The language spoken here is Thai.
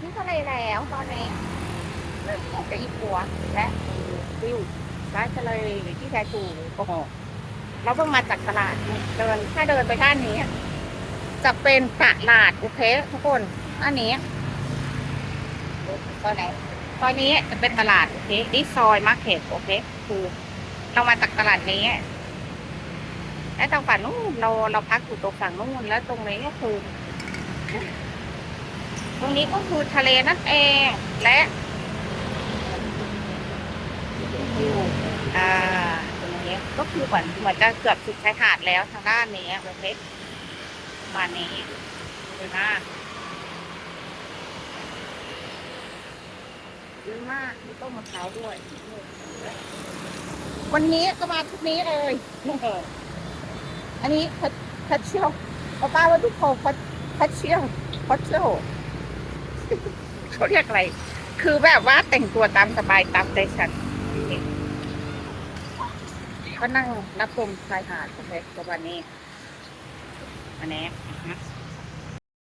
ที่ทะเลแล้วตอนนี้เริ่มออกจากอีปัวและวิวซ้ายทะเลที่แท้ถูโอ้โหเราเพิ่งมาจากตลาดนี่เดินถ้าเดินไปด้านนี้ จะเป็นตลาดโอเคทุกคนอันนี้ซอยไหนซอยนี้จะเป็นตลาดโอเคนี่ซอยมาร์เก็ตโอเค คือ เรามาจากตลาดนี้และทางฝั่งนู้นเราเราพักอยู่ตรงฝั่งนู้นแล้วตรงนี้ก็คือ ตรงนี้ก็คือทะเลนั่นเองและอ่าตรงนี้ก็คือเหมือนเหมือนจะเกือบสุดชายหาดแล้วทางด้านนี้โอเคปรมาณนี้เยอะมากเยอะมากมีต้นมะพร้าวด้วย วันนี้ก็มาทุกนี้เลยอันนี้พัดเชี่ยวป้าว่าทุกคนพัดพัดเชี่ยวพัดเชี่ยว เขาเรียกอะไร คือแบบว่าแต่งตัวตามสบายตามใจฉันก็นั่งรับลมชายหาดโอเคประมาณนี้อันนี้